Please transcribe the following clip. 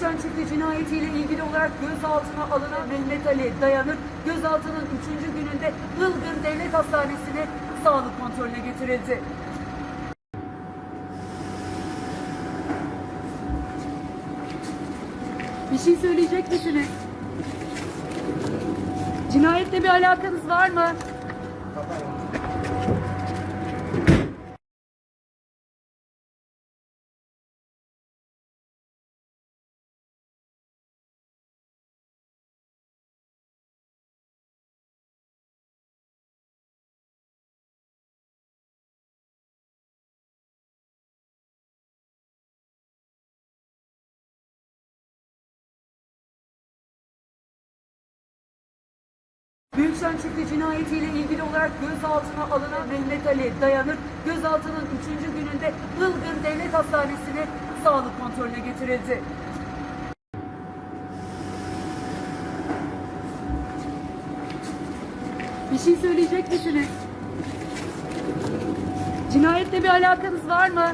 Gülşen Çiftli cinayetiyle ilgili olarak gözaltına alınan Mehmet Ali Dayanır, gözaltının 3. gününde Ilgın Devlet Hastanesi'ne sağlık kontrolüne getirildi. Bir şey söyleyecek misiniz? Cinayetle bir alakanız var mı? Gülşen Çiftli cinayetiyle ilgili olarak gözaltına alınan Mehmet Ali Dayanır, gözaltının 3. gününde Ilgın Devlet Hastanesi'ne sağlık kontrolüne getirildi. Bir şey söyleyecek misiniz? Cinayetle bir alakanız var mı?